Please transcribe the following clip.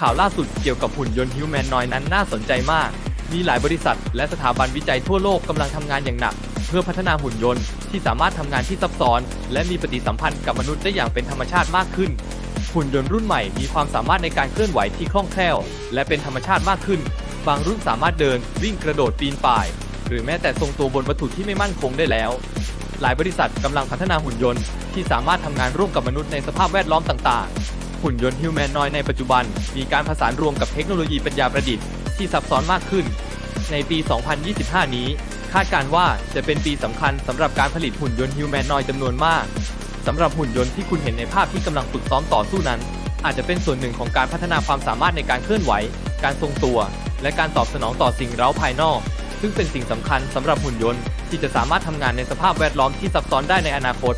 ข่าวล่าสุดเกี่ยวกับหุ่นยนต์ฮิวแมนนอยนั้นน่าสนใจมาก มีหลายบริษัท และสถาบันวิจัยทั่วโลกกำลังทำงานอย่างหนัก เพื่อพัฒนาหุ่นยนต์ที่สามารถทำงานที่ซับซ้อน และมีปฏิสัมพันธ์กับมนุษย์ได้อย่างเป็นธรรมชาติมากขึ้น หุ่นยนต์รุ่นใหม่มีความสามารถในการเคลื่อนไหวที่คล่องแคล่ว และเป็นธรรมชาติมากขึ้น บางรุ่นสามารถเดิน วิ่งกระโดดปีนป่าย หรือแม้แต่ทรงตัวบนวัตถุที่ไม่มั่นคงได้แล้ว หลายบริษัทกำลังพัฒนาหุ่นยนต์ที่สามารถทำงานร่วมกับมนุษย์ในสภาพแวดล้อมต่างๆ หุ่นยนต์ฮิวแมนนอยในปัจจุบัน มีการผสานรวมกับเทคโนโลยีปัญญาประดิษฐ์ที่ซับซ้อนมากขึ้น ในปี 2025 นี้ คาดการว่าจะเป็นปีสำคัญสำหรับการผลิตหุ่นยนต์ฮิวแมนนอยจำนวนมากสำหรับหุ่นยนต์ที่คุณเห็นในภาพที่กำลังฝึกซ้อมต่อสู้นั้น อาจจะเป็นส่วนหนึ่งของการพัฒนาความสามารถในการเคลื่อนไหว การทรงตัว และการตอบสนองต่อสิ่งเร้าภายนอก ซึ่งเป็นสิ่งสำคัญสำหรับหุ่นยนต์ที่จะสามารถทำงานในสภาพแวดล้อมที่ซับซ้อนได้ในอนาคต